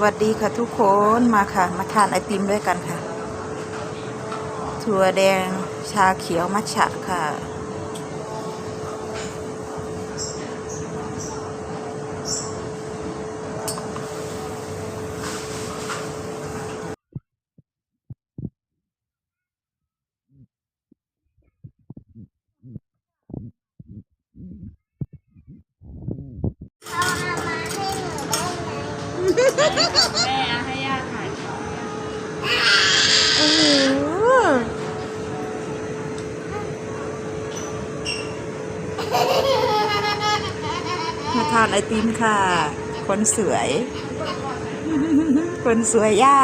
วัสดีค่ะทุกคนมาค่ะ มาทานไอติมด้วยกันค่ะ ถั่วแดงชาเขียวมัทฉะค่ะ เอาเอามาให้หนูได้ไหม แม่เอาให้ย่าถ่ายโอ้โหมาทานไอติมค่ะ คนสวย คนสวยย่า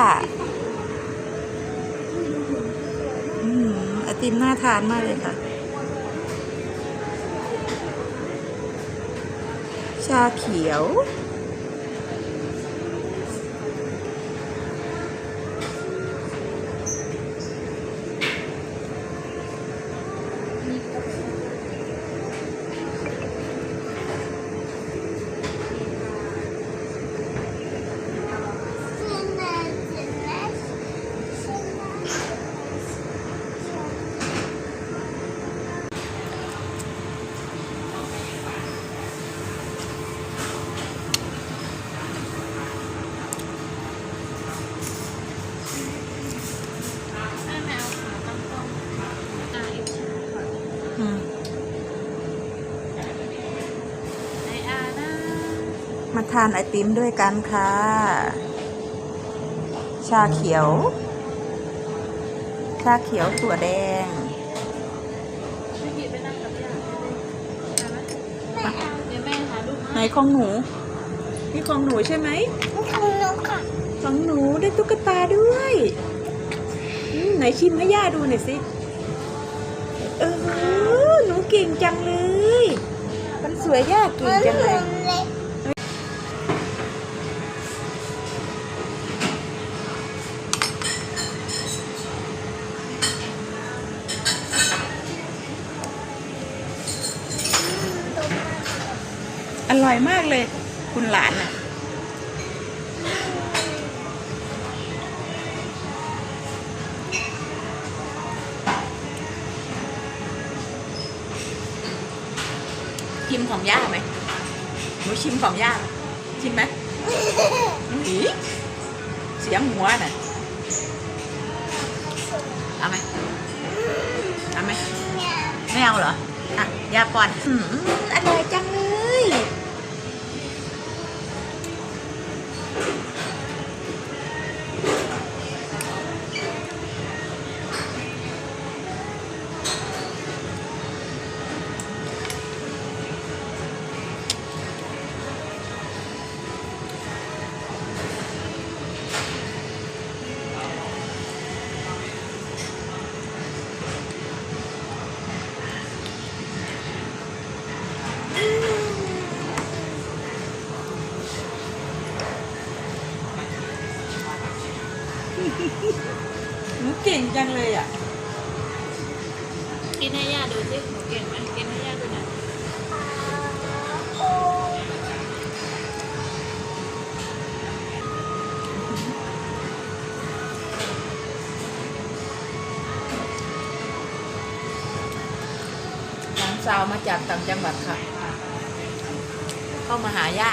อืมไอติมน่าทานมากเลยค่ะ ชาเขียว แม่แมวขาตั้งกล้องอ่าอีกชาก่อน อืม ไออานะ มา ทานไอติมด้วยกันค่ะ ชาเขียว ชาเขียวถั่วแดงไม่ผิดไปนั่งกับย่าได้ไหมเอาไหมเดี๋ยวแม่ถ่ายรูปไหนให้ของหนู นี่ของหนูใช่ไหมของนกค่ะ ของหนูได้ตุ๊กตาด้วยอืมไหนชิมให้ย่าดูหน่อยสิ เออ หนูเก่งจังเลย มันสวยย่าเก่งมันจังเลหุ่ย นเล็ก อ ร่อยมากเลย คุณหลานอะชิมของย่าไหมหนูชิมของย่าชิมไหมหนีเสียงหัวน่ะเอาไหมเอาไหมไม่เอาเหรอ อะย่าป้อน อืมอร่อย จังเลยอะ กินให้ย่าดูสิหนูเก่งไหมกินให้ย่าดูหน่อยโอ้หลานสาวมาจากต่างจังหวัดค่ะ เข้ามาหาย่า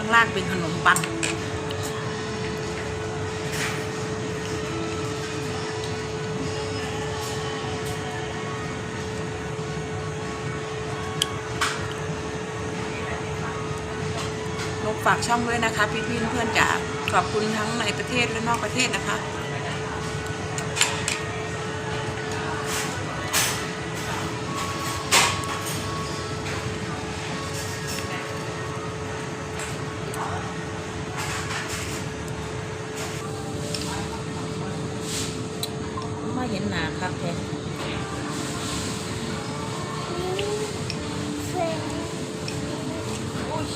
ข้ากเป็นขนมปังนกฝากช่องด้วยนะคะ พี่ๆเพื่อนๆจ๋าขอบคุณทั้งในประเทศและนอกประเทศนะคะ เห็นหนาครับแท้ เฟรนอุ้ย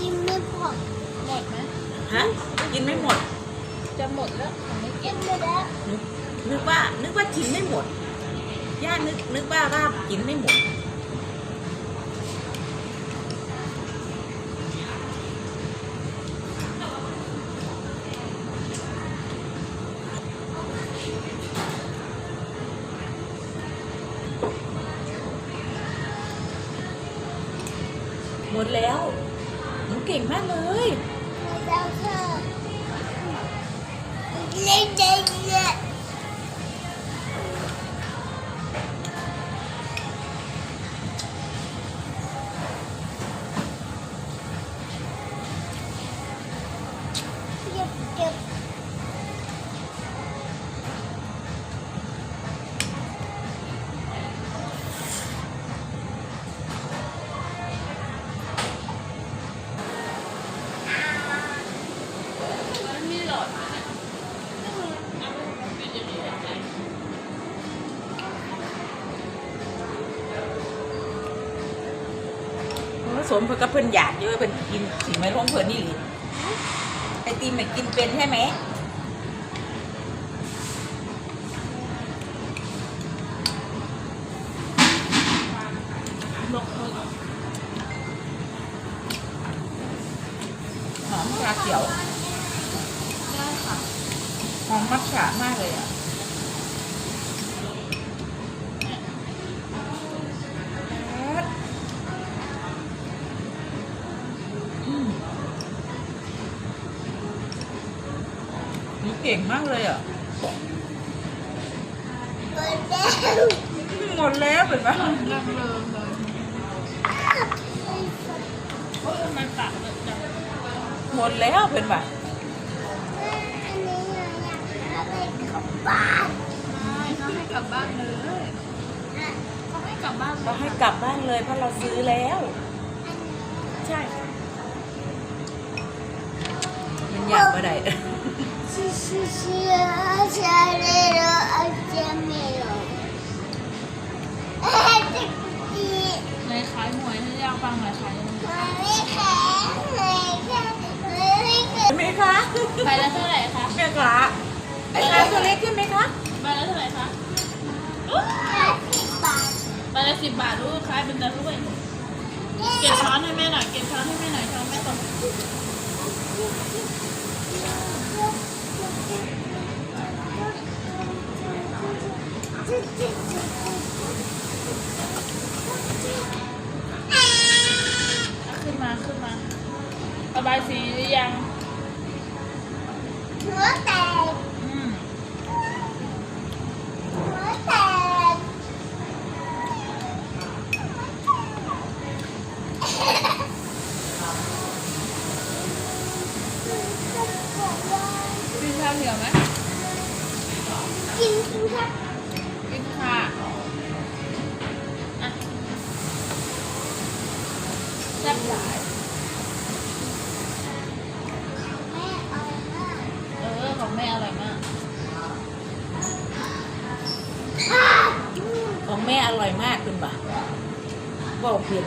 กินไม่พอ หมดไหม ฮะกินไม่หมด จะหมดแล้วของไม่ กินไม่ได้ นึกนึกว่า นึกว่ากินไม่หมด ย่า นึกว่าว่ากินไม่หมดหมดแล้วหนูเก่งมากเลยเล่นได้เยอะ สมเพื่อกับเพิ่นอยากเยอะเพิ่นกินถึงไม่ร้องเพิ่นนี่หรือไอติมเนี่กินเป็นใช่ไหมหอมชาเขียวได้ค่ะหอมมัทฉะมากเลยอะ เก่งมากเลยอะหมดแล้วหมดแล้วเห็นปะเริ่มเริ่มเลยโอ้ยมันปากเลยจังหมดแล้วเป็นปะอันนี้อยากเอาไปกลับบ้านใช่เขาให้กลับบ้านเลยเขาให้กลับบ้านเราให้กลับบ้านเลยเพราะเราซื้อแล้ว ใช่ มันอยากไปไหน ในขายหวยให้ยากฟังหน่อยขายยังไงมันไม่แข็งเลยแค่มันไม่แข็งใช่ไหมคะใบละเท่าไหร่คะแม่ค้าไอ้ค้าตัวเล็กใช่ไหมคะใบละเท่าไหร่คะแค่สิบบาทใบละสิบบาทรู้ขายเป็นตะลุยเก็บช้อนให้แม่หน่อย เก็บช้อนให้แม่หน่อยช้อนแม่ตก ขึ้นมา ขึ้นมาระบายสีหรือยัง แม่อร่อยมาก ของแม่อร่อยมากคุณบ่าบอกเห็น